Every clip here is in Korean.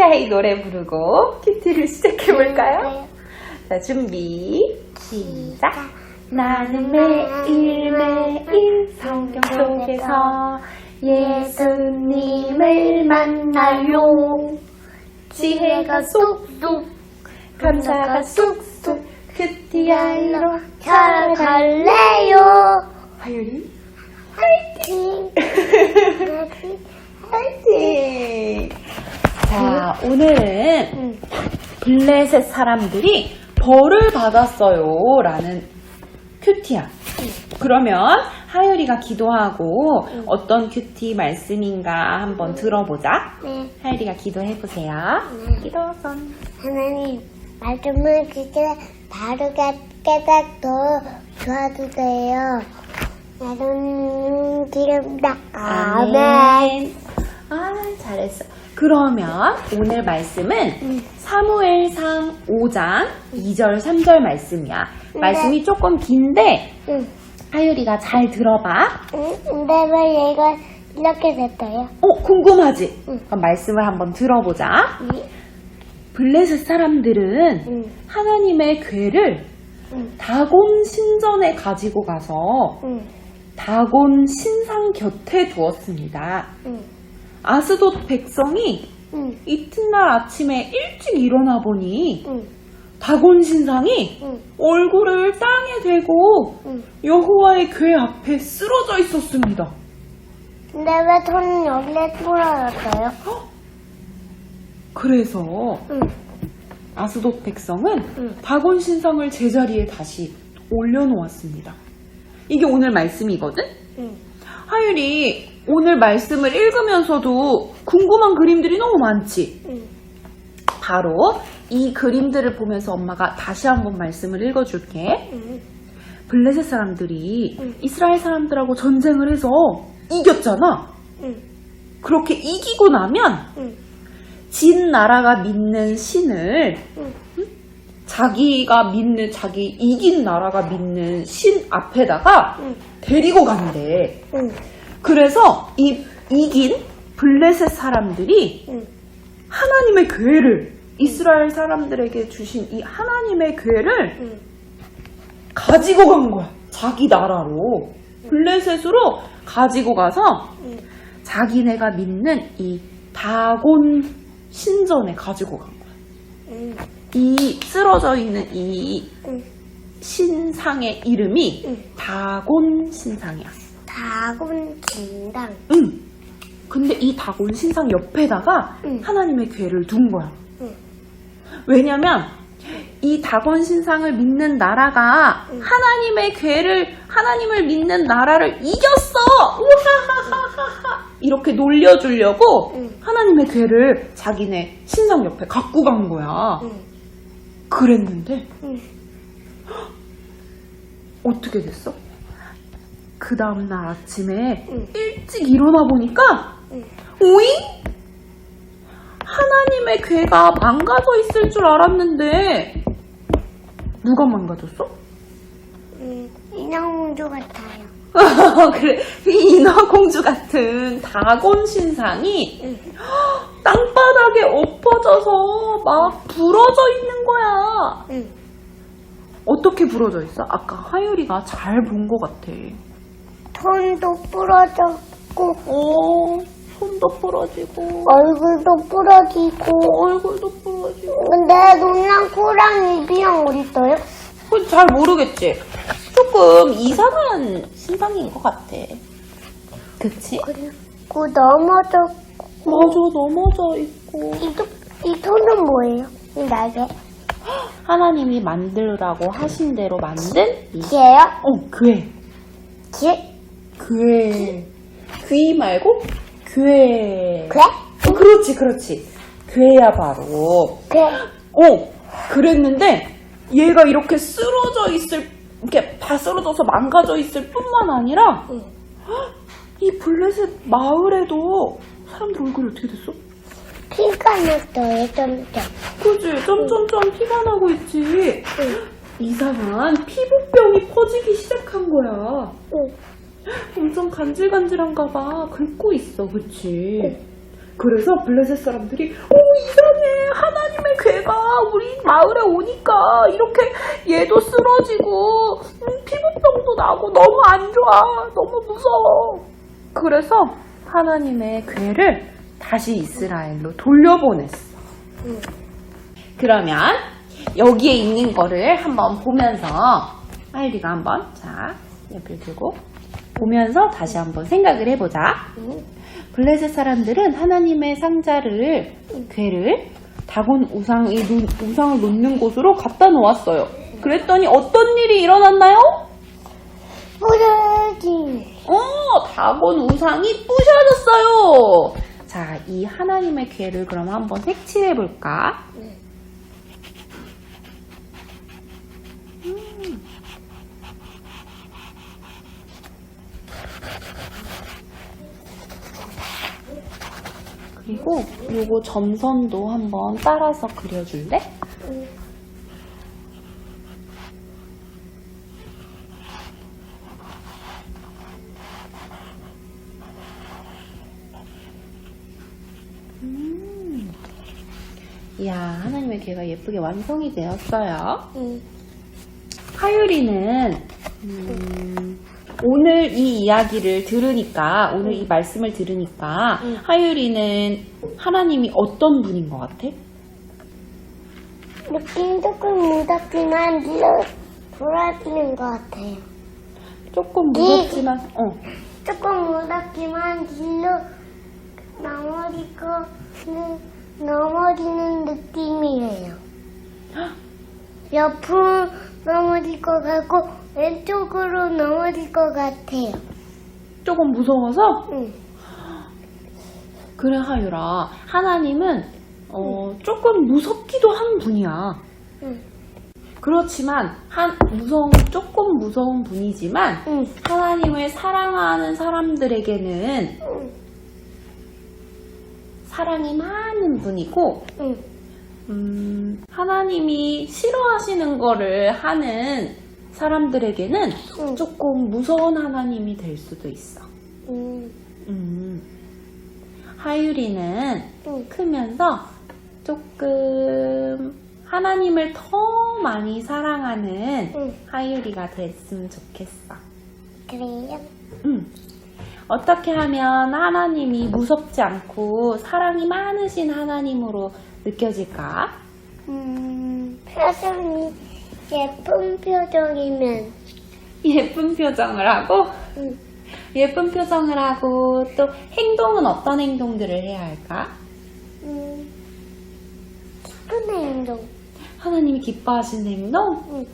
하이 노래 부르고 큐티를 시작해볼까요? 자, 준비, 시작. 나는 매일매일 성경 속에서 예수님을 만나요. 지혜가 쏙쏙, 감사가 쑥쑥, 큐티알로 살아갈래요. 하율이 화이팅! 화이팅! 자, 오늘은 응. 블레셋 사람들이 벌을 받았어요. 라는 큐티야. 그러면 하율이가 기도하고 어떤 큐티 말씀인가 한번 들어보자. 네. 하율이가 기도해보세요. 기도선. 하나님, 말씀을 그때 바르게 깨닫고 도와주세요. 나는 기름다. 아멘. 아, 잘했어. 그러면 오늘 말씀은 응. 사무엘상 5장 2절 3절 말씀이야. 네. 말씀이 조금 긴데 응. 하율이가 잘 들어봐. 응. 근데 왜 얘가 이렇게 됐어요? 어, 궁금하지? 응. 그럼 말씀을 한번 들어보자. 응. 블레셋 사람들은 응. 하나님의 괴를 응. 다곤 신전에 가지고 가서 응. 다곤 신상 곁에 두었습니다. 응. 아스돗 백성이 응. 이튿날 아침에 일찍 일어나 보니 응. 다곤 신상이 응. 얼굴을 땅에 대고 응. 여호와의 괴 앞에 쓰러져 있었습니다. 근데 왜 손이 여기에 부러졌어요? 그래서 응. 아스돗 백성은 응. 다곤 신상을 제자리에 다시 올려놓았습니다. 이게 오늘 말씀이거든? 응. 하율이 오늘 말씀을 읽으면서도 궁금한 그림들이 너무 많지? 응. 바로 이 그림들을 보면서 엄마가 다시 한번 말씀을 읽어줄게. 응. 블레셋 사람들이 응. 이스라엘 사람들하고 전쟁을 해서 이겼잖아. 응. 그렇게 이기고 나면 응. 진 나라가 믿는 신을 응. 자기가 믿는 자기 이긴 나라가 믿는 신 앞에다가 응. 데리고 간대. 응. 그래서 이 이긴 블레셋 사람들이 응. 하나님의 괴를 이스라엘 사람들에게 주신 이 하나님의 괴를 응. 가지고 간 거야. 자기 나라로 블레셋으로 가지고 가서 응. 자기네가 믿는 이 다곤 신전에 가지고 간 거야. 응. 이 쓰러져 있는 이 응. 신상의 이름이 응. 다곤 신상이야. 다군 진당. 응. 근데 이 다곤 신상 옆에다가 응. 하나님의 괴를 둔 거야. 응. 왜냐면 이 다곤 신상을 믿는 나라가 응. 하나님의 괴를 하나님을 믿는 나라를 이겼어. 우하하하하. 이렇게 놀려주려고 응. 하나님의 괴를 자기네 신상 옆에 갖고 간 거야. 응. 그랬는데 응. 어떻게 됐어? 그 다음날 아침에 응. 일찍 일어나 보니까 응. 오잉? 하나님의 괴가 망가져 있을 줄 알았는데 누가 망가졌어? 응. 인어공주 같아요. 그래 이 인어공주 같은 다곤 신상이 응. 땅바닥에 엎어져서 막 부러져 있는 거야. 응. 어떻게 부러져 있어? 아까 하율이가 잘 본 것 같아. 손도 부러졌고 오, 손도 부러지고 얼굴도 부러지고 얼굴도 부러지고. 근데 눈랑 코랑 입이랑? 그건 잘 모르겠지. 조금 이상한 신상인 것 같아. 그치? 그리고 넘어졌고 맞아, 넘어져 있고. 이, 손- 이 손은 뭐예요? 이 날개? 하나님이 만들라고 하신 대로 만든 이, 귀예요? 어, 괴. 귀? 괴. 귀 말고 괴. 괴? 어, 그렇지, 그렇지. 괴야, 바로. 괴? 어, 그랬는데 얘가 이렇게 쓰러져 있을, 이렇게 다 쓰러져서 망가져 있을 뿐만 아니라 응. 이 블레셋 마을에도 사람들 얼굴이 어떻게 됐어? 피가 났어요 점점 그지? 점점점 피가 나고 있지. 응. 이상한 피부병이 퍼지기 시작한 거야. 응. 엄청 간질간질한가 봐. 긁고 있어, 그치? 그래서 블레셋 사람들이 오 이상해! 하나님의 괴가 우리 마을에 오니까 이렇게 얘도 쓰러지고 음, 피부병도 나고 너무 안 좋아. 너무 무서워. 그래서 하나님의 괴를 다시 이스라엘로 돌려보냈어. 그러면 여기에 있는 거를 한번 보면서 하율이가 한번 자 옆을 들고 보면서 다시 한번 생각을 해보자. 블레셋 사람들은 하나님의 상자를 괴를 다곤 우상이 놓- 우상을 놓는 곳으로 갖다 놓았어요. 그랬더니 어떤 일이 일어났나요? 뿌려지. 어, 다곤 우상이 부셔졌어요. 자, 이 하나님의 괴를 그럼 한번 색칠해 볼까? 그리고 요거 점선도 한번 따라서 그려줄래? 이야, 하나님의 괴가 예쁘게 완성이 되었어요. 응. 하율이는 음, 오늘 이 이야기를 들으니까 오늘 이 말씀을 들으니까 응. 하율이는 하나님이 어떤 분인 것 같아? 느낌 조금 무섭지만 일로 돌아지는 것 같아요. 조금 무섭지만 어 조금 무섭지만 일로 넘어지고 넘어지는 느낌이에요. 옆으로 넘어질 것 같고 왼쪽으로 넘어질 것 같아요. 조금 무서워서 응. 그래 하율아 하나님은 어, 조금 무섭기도 한 분이야. 응. 그렇지만 한 무서운 조금 무서운 분이지만 응. 하나님을 사랑하는 사람들에게는 응. 사랑이 많은 분이고 응. 음, 하나님이 싫어하시는 거를 하는 사람들에게는 응. 조금 무서운 하나님이 될 수도 있어. 응. 음. 하율이는 응. 크면서 조금 하나님을 더 많이 사랑하는 응. 하율이가 됐으면 좋겠어. 그래요? 음. 어떻게 하면 하나님이 무섭지 않고 사랑이 많으신 하나님으로 느껴질까? 음, 표정이 예쁜 표정이면, 예쁜 표정을 하고, 음, 예쁜 표정을 하고, 또 행동은 어떤 행동들을 해야 할까? 음, 기쁜 행동. 하나님이 기뻐하시는 행동? 음,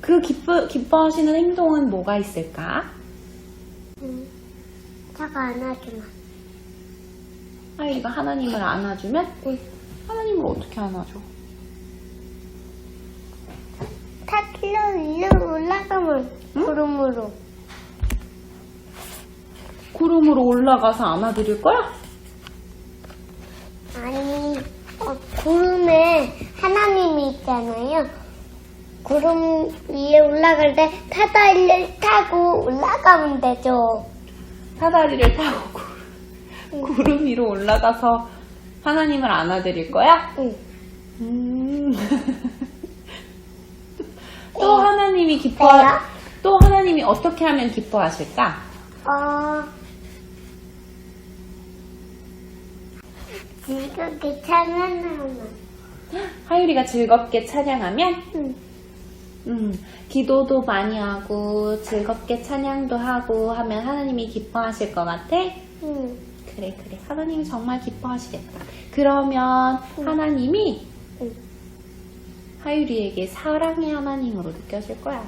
그 기뻐, 기뻐하시는 행동은 뭐가 있을까? 음, 차가 안 하지만. 하율이가 하나님을 안아주면? 응. 하나님을 어떻게 안아줘? 타킬로 위로 올라가면, 구름으로. 구름으로 올라가서 안아드릴 거야? 아니, 어, 구름에 하나님이 있잖아요. 구름 위에 올라갈 때 타다리를 타고 올라가면 되죠. 사다리를 타고 구- 구름 위로 올라가서 하나님을 안아드릴 거야? 응. 음. 또 하나님이 기뻐, 왜요? 또 하나님이 어떻게 하면 기뻐하실까? 어, 즐겁게 찬양하면. 하율이가 즐겁게 찬양하면, 응. 음, 기도도 많이 하고, 즐겁게 찬양도 하고 하면 하나님이 기뻐하실 것 같아? 응. 그래, 그래. 하나님이 정말 기뻐하시겠다. 그러면 하나님이 응. 하율이에게 사랑의 하나님으로 느껴질 거야.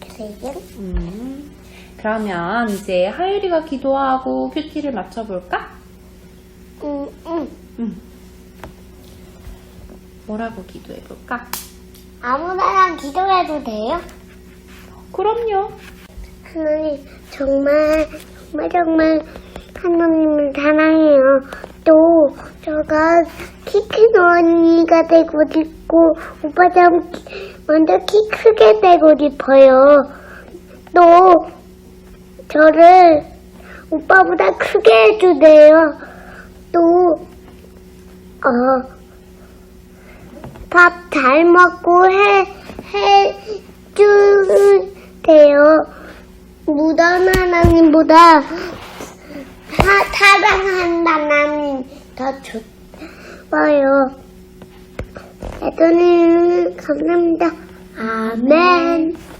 그래요? 음, 그러면 이제 하율이가 기도하고 큐티를 맞춰볼까? 응, 응. 음. 뭐라고 기도해볼까? 아무나랑 기도해도 돼요? 그럼요. 하나님, 정말, 정말, 정말, 하나님을 사랑해요. 또, 제가 키큰 언니가 되고 싶 고, 오빠처럼 키- 먼저 키 크게 되고 싶어요. 또, 저를 오빠보다 크게 해주세요. 또, 어, 밥 잘 먹고 해, 해주세요. 무던 하나님보다 사, 사랑한다는 하나님 더 좋아요. 애도님 감사합니다. 아멘.